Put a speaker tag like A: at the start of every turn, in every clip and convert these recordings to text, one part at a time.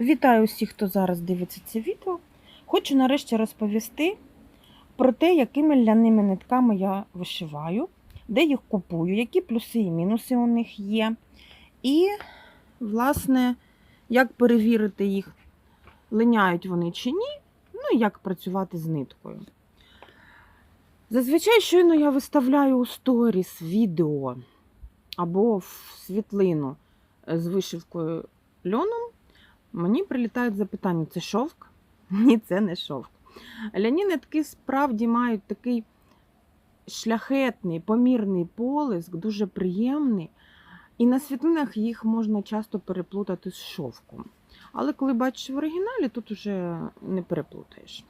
A: Вітаю усіх, хто зараз дивиться це відео. Хочу нарешті розповісти про те, якими ляними нитками я вишиваю, де їх купую, які плюси і мінуси у них є. І, власне, як перевірити їх, линяють вони чи ні, ну і як працювати з ниткою. Зазвичай, щойно я виставляю у сторіс відео або в світлину з вишивкою льоном. Мені прилітають запитання: це шовк? Ні, це не шовк. Ляні нитки справді мають такий шляхетний, помірний полиск, дуже приємний. І на світлинах їх можна часто переплутати з шовком. Але коли бачиш в оригіналі, тут уже не переплутаєш.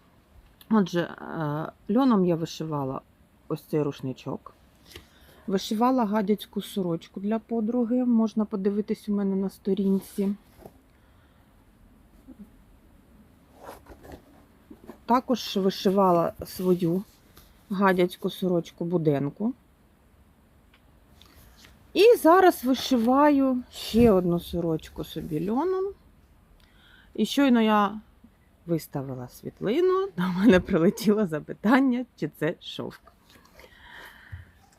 A: Отже, е, льоном я вишивала ось цей рушничок. Вишивала гадяцьку сорочку для подруги. Можна подивитись у мене на сторінці. Також вишивала свою гадяцьку сорочку буденку. І зараз вишиваю ще одну сорочку собі льоном. І щойно я виставила світлину, до мене прилетіло запитання, чи це шовк.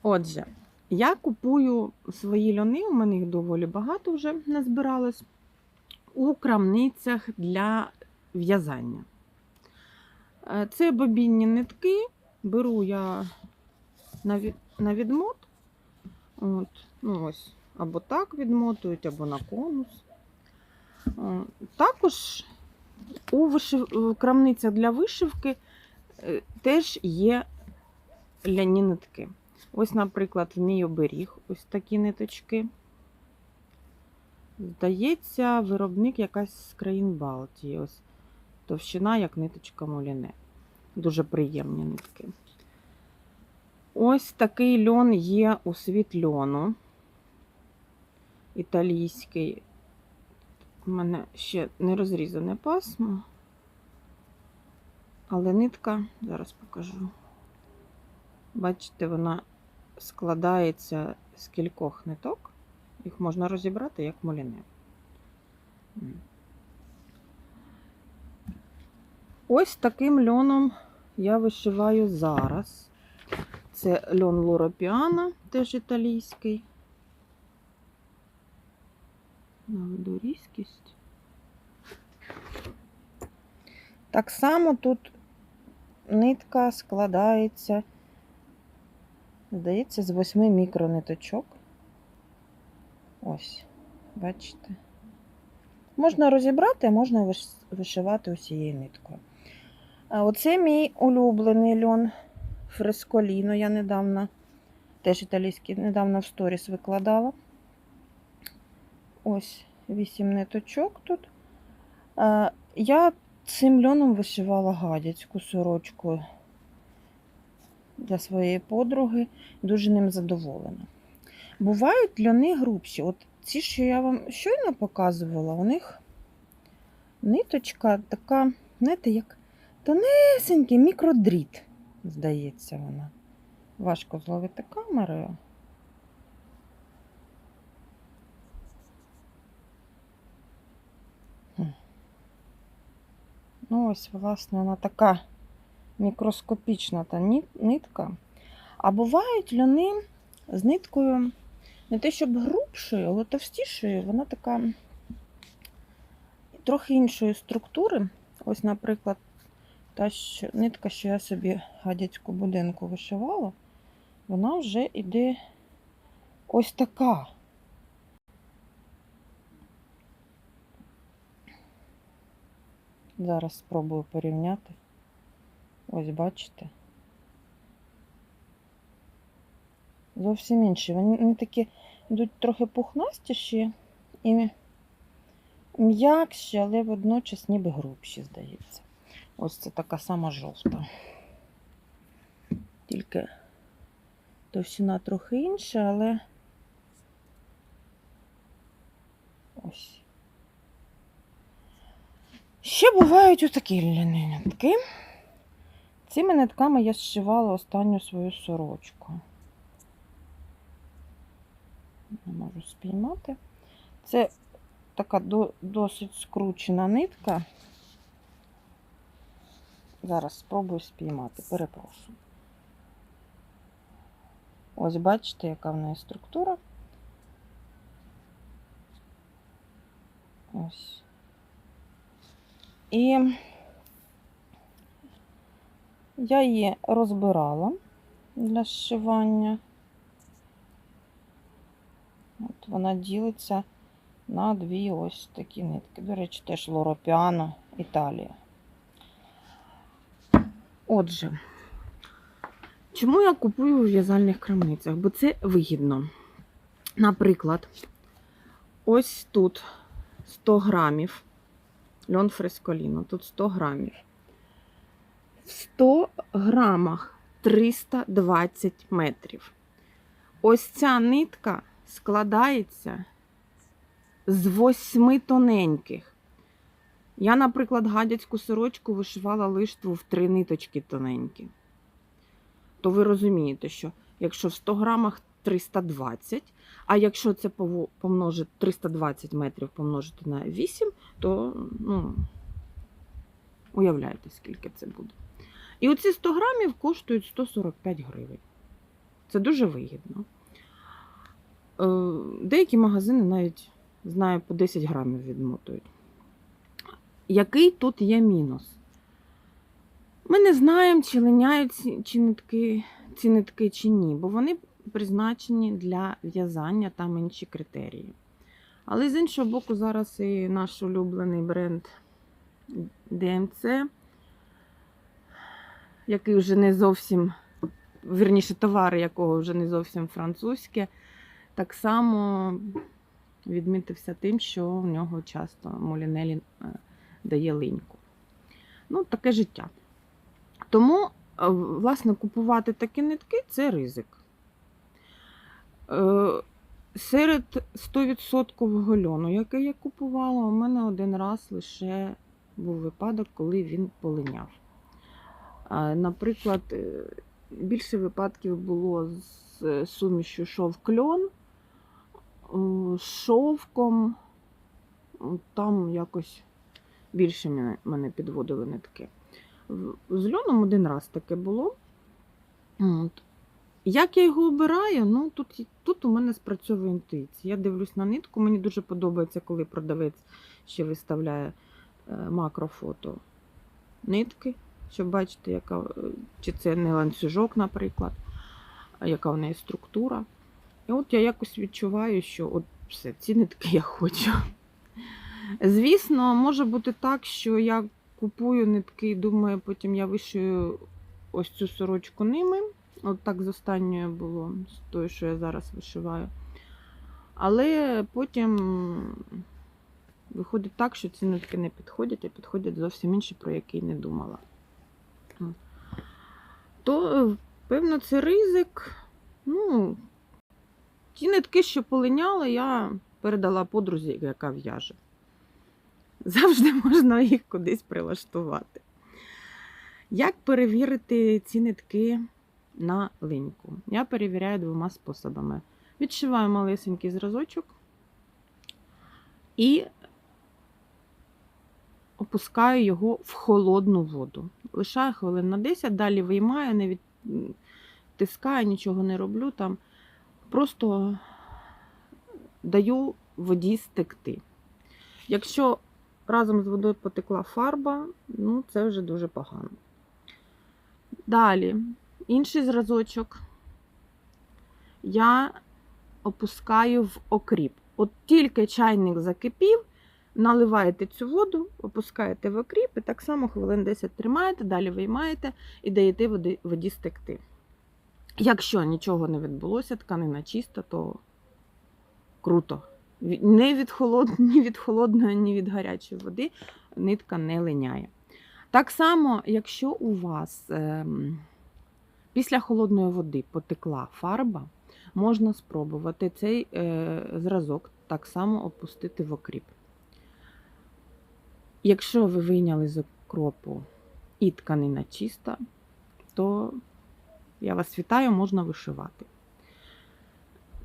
A: Отже, я купую свої льони, у мене їх доволі багато вже назбиралось, у крамницях для в'язання. Е, Це бобінні нитки. Беру я на відмот. От, ну ось, або так відмотують, або на конус. Е, Також у вишив... в крамницях для вишивки е, теж є ляні нитки. Ось, наприклад, в мій оберіг ось такі ниточки. Здається, виробник якась з країн Балтії. Ось товщина, як ниточка муліне. Дуже приємні нитки. Ось такий льон є у світ льону. Італійський. У мене ще не розрізане пасмо. Але нитка, зараз покажу. Бачите, вона складається з кількох ниток. Їх можна розібрати як муліне. Ось таким льоном я вишиваю зараз. Це льон Лоропіана, теж італійський. Наведу різкість. Так само тут нитка складається, здається, з восьми мікрониточок. Ось, бачите. Можна розібрати, а можна вишивати усією ниткою. Оце мій улюблений льон Фресколіно. Я недавно, теж італійський, недавно в сторіс викладала. Ось вісім ниточок тут. Я цим льоном вишивала гадяцьку сорочку для своєї подруги. Дуже ним задоволена. Бувають льони грубші. От ці, що я вам щойно показувала, у них ниточка така, знаєте, як тонесенький мікродріт, здається вона. Важко зловити камерою. Ну, ось, власне, вона така мікроскопічна та нитка. А бувають льони з ниткою не те, щоб грубшою, але товстішою, вона така трохи іншої структури. Ось, наприклад, та що, нитка, що я собі гадяцьку будинку вишивала, вона вже йде ось така. Зараз спробую порівняти. Ось бачите. Зовсім інші. Вони такі йдуть трохи пухнастіші і м'якші, але водночас ніби грубші, здається. Ось це така сама жовта. Тільки товщина трохи інша, але ось. Ще бувають отакі ляні нитки. Цими нитками я зшивала останню свою сорочку. Не можу спіймати. Це така до, досить скручена нитка. Зараз спробую спіймати, перепрошую. Ось бачите, яка в неї структура. Ось. І я її розбирала для зшивання. От вона ділиться на дві ось такі нитки. До речі, теж Лоропіано Італія. Отже, чому я купую у в'язальних крамницях? Бо це вигідно. Наприклад, ось тут 100 грамів льон фресколіно, тут 100 грамів. В 100 грамах 320 метрів. Ось ця нитка складається з восьми тоненьких. Я, наприклад, гадяцьку сорочку вишивала лиштву в три ниточки тоненькі. То ви розумієте, що якщо в 100 грамах 320, а якщо це помножити 320 метрів помножити на 8, то ну, уявляєте, скільки це буде. І оці 100 грамів коштують 145 гривень. Це дуже вигідно. Е, Деякі магазини навіть знаю, по 10 грамів відмотують. Який тут є мінус? Ми не знаємо, чи линяють ці, нитки, ці нитки чи ні, бо вони призначені для в'язання, там інші критерії. Але з іншого боку, зараз і наш улюблений бренд DMC, який вже не зовсім, вірніше, товари якого вже не зовсім французьке, так само відмітився тим, що в нього часто Молінелі е, дає линьку. Ну, таке життя. Тому, е, власне, купувати такі нитки це ризик. Е, Серед 100% льону, який я купувала, у мене один раз лише був випадок, коли він полиняв. Наприклад, е, більше випадків було з сумішю шов-кльон, шовком. Там якось більше мене, мене підводили нитки. З льоном один раз таке було. От. Як я його обираю, ну тут, тут у мене спрацьовує інтуїція. Я дивлюсь на нитку, мені дуже подобається, коли продавець ще виставляє е, макрофото нитки, щоб бачити, яка, е, чи це не ланцюжок, наприклад, яка в неї структура. І от я якось відчуваю, що от все, ці нитки я хочу. Звісно, може бути так, що я купую нитки і думаю, потім я вишию ось цю сорочку ними. От так з останньою було, з тою, що я зараз вишиваю. Але потім виходить так, що ці нитки не підходять, а підходять зовсім інші, про які не думала. То, певно, це ризик. Ну, ті нитки, що полиняли, я передала подрузі, яка в'яже. Завжди можна їх кудись прилаштувати. Як перевірити ці нитки на линьку? Я перевіряю двома способами. Відшиваю малесенький зразочок і опускаю його в холодну воду. Лишаю хвилин на 10, далі виймаю, не відтискаю, нічого не роблю там. Просто даю воді стекти. Якщо разом з водою потекла фарба, ну це вже дуже погано. Далі, інший зразочок я опускаю в окріп. От тільки чайник закипів, наливаєте цю воду, опускаєте в окріп і так само хвилин 10 тримаєте, далі виймаєте і даєте воді, воді стекти. Якщо нічого не відбулося, тканина чиста, то круто. Не від холод... Ні від холодної, ні від гарячої води нитка не линяє. Так само, якщо у вас ем, після холодної води потекла фарба, можна спробувати цей е, зразок так само опустити в окріп. Якщо ви вийняли з окропу і тканина чиста, то я вас вітаю, можна вишивати.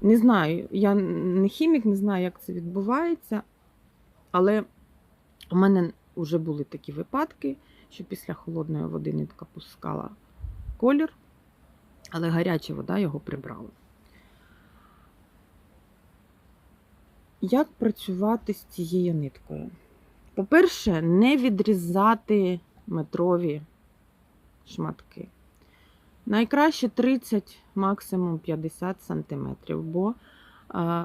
A: Не знаю, я не хімік, не знаю, як це відбувається, Але у мене вже були такі випадки, що після холодної води нитка пускала колір, але гаряча вода його прибрала. Як працювати з цією ниткою? По-перше, не відрізати метрові шматки. Найкраще 30, максимум 50 см, бо а,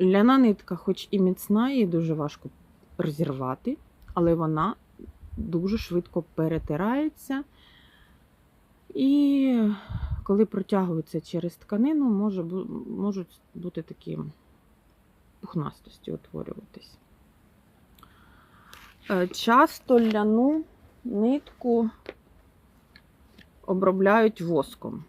A: ляна нитка, хоч і міцна, її дуже важко розірвати, але вона дуже швидко перетирається. І коли протягується через тканину, може, можуть бути такі пухнастості утворюватись. Е, Часто ляну нитку обробляють воском.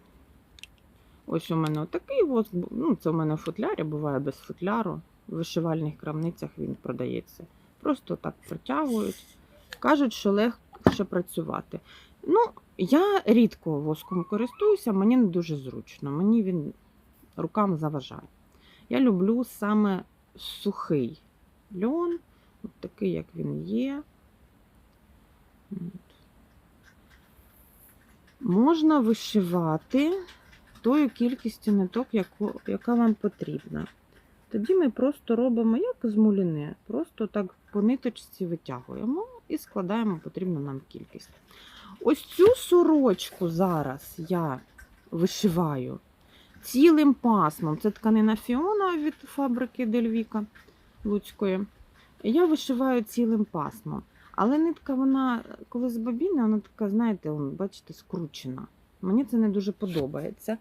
A: Ось у мене отакий воск, ну це у мене в футлярі, буває без футляру. В вишивальних крамницях він продається. Просто так протягують. Кажуть, що легше працювати. Ну, я рідко воском користуюся, мені не дуже зручно. Мені він рукам заважає. Я люблю саме сухий льон, от такий, як він є. Можна вишивати тою кількістю ниток, яку, яка вам потрібна. Тоді ми просто робимо як з муліне, просто так по ниточці витягуємо і складаємо потрібну нам кількість. Ось цю сорочку зараз я вишиваю цілим пасмом. Це тканина Фіона від фабрики Дельвіка Луцької. Я вишиваю цілим пасмом. Але нитка, вона, коли з бобіни, вона така, знаєте, бачите, скручена. Мені це не дуже подобається.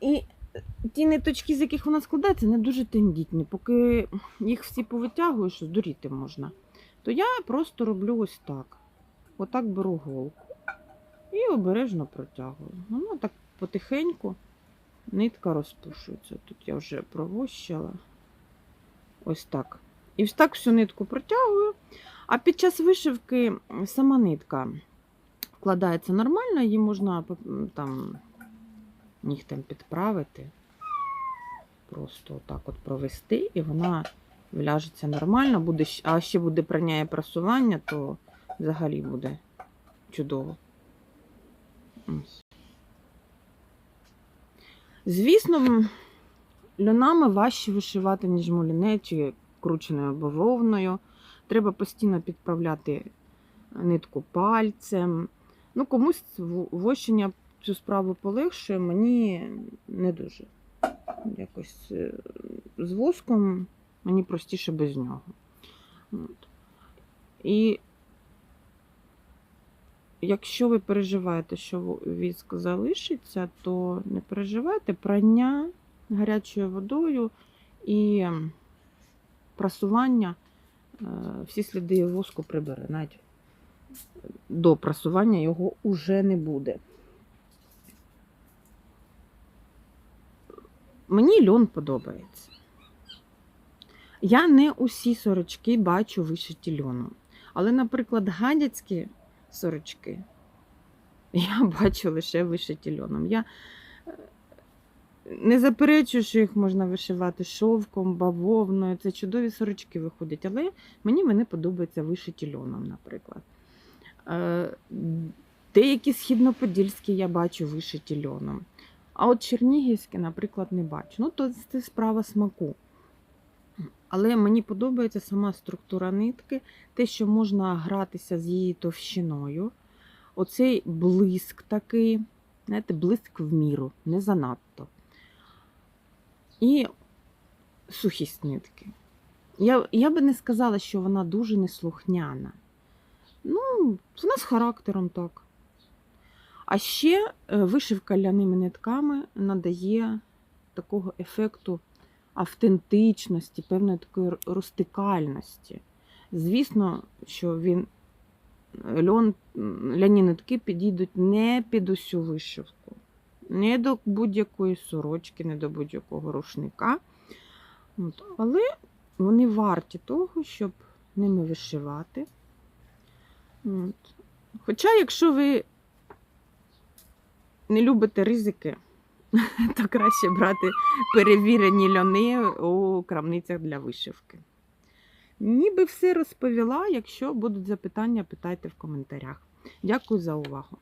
A: І ті ниточки, з яких вона складається, не дуже тендітні. Поки їх всі повитягую, що здуріти можна, то я просто роблю ось так. Отак беру голку і обережно протягую. Воно так потихеньку нитка розпушується. Тут я вже провощила. Ось так. І так всю нитку протягую. А під час вишивки сама нитка вкладається нормально, її можна там нігтем підправити. Просто отак от провести, і вона вляжеться нормально, буде, а ще буде прання і прасування, то взагалі буде чудово. Ось. Звісно, льонами важче вишивати, ніж муліне чи крученою бавовною. Треба постійно підправляти нитку пальцем. Ну, комусь вощення цю справу полегшує, мені не дуже. Якось е, з воском мені простіше без нього. От. І якщо ви переживаєте, що віск залишиться, то не переживайте прання гарячою водою і прасування всі сліди воску прибере. Навіть до прасування його уже не буде. Мені льон подобається. Я не усі сорочки бачу вишиті льоном. Але, наприклад, гадяцькі сорочки я бачу лише вишиті льоном. Я е, не заперечую, що їх можна вишивати шовком, бавовною. Це чудові сорочки виходять, але мені вони подобаються вишиті льоном, наприклад. Е, Деякі східноподільські я бачу вишиті льоном. А от чернігівські, наприклад, не бачу. Ну, то це справа смаку. Але мені подобається сама структура нитки, те, що можна гратися з її товщиною. Оцей блиск такий, знаєте, блиск в міру, не занадто. І сухість нитки. Я, я би не сказала, що вона дуже неслухняна. Ну, вона з характером так. А ще е, вишивка ляними нитками надає такого ефекту автентичності, певної такої рустикальності. Звісно, що він льон, ляні нитки підійдуть не під усю вишивку, не до будь-якої сорочки, не до будь-якого рушника. От. Але вони варті того, щоб ними вишивати. От. Хоча, якщо ви не любите ризики, то краще брати перевірені льони у крамницях для вишивки. Ніби все розповіла. Якщо будуть запитання, питайте в коментарях. Дякую за увагу.